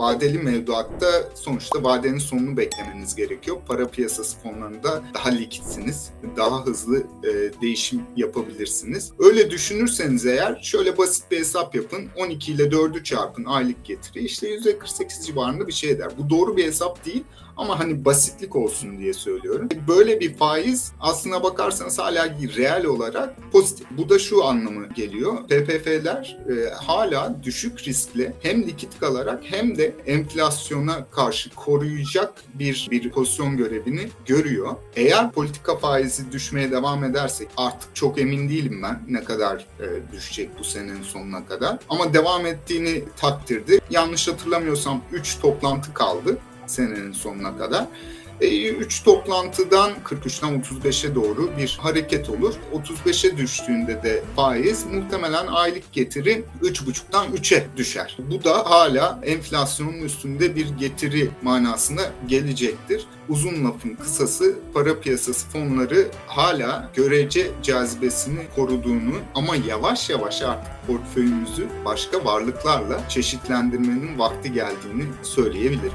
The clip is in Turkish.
vadeli mevduatta sonuçta vadenin sonunu beklemeniz gerekiyor. Para piyasası fonlarında daha likitsiniz, daha hızlı e, değişim yapabilirsiniz. Öyle düşünürseniz eğer şöyle basit bir hesap yapın. 12 ile 4'ü çarpın aylık getiri. İşte %48 civarında bir şey eder. Bu doğru bir hesap değil ama hani basitlik olsun diye söylüyorum. Böyle bir faiz aslına bakarsanız hala reel olarak pozitif. Bu da şu anlamı geliyor. PPF'ler e, hala düşük riskli hem likit kalarak hem de enflasyona karşı koruyacak bir bir pozisyon görevini görüyor. Eğer politika faizi düşmeye devam edersek artık çok emin değilim ben ne kadar e, düşecek bu senenin sonuna kadar. Ama devam ettiğini takdirde yanlış hatırlamıyorsam 3 toplantı kaldı senenin sonuna kadar. 3 toplantıdan 43'ten 35'e doğru bir hareket olur. 35'e düştüğünde de faiz muhtemelen aylık getiri 3,5'tan 3'e düşer. Bu da hala enflasyonun üstünde bir getiri manasına gelecektir. Uzun lafın kısası para piyasası fonları hala görece cazibesini koruduğunu ama yavaş yavaş artık portföyümüzü başka varlıklarla çeşitlendirmenin vakti geldiğini söyleyebilirim.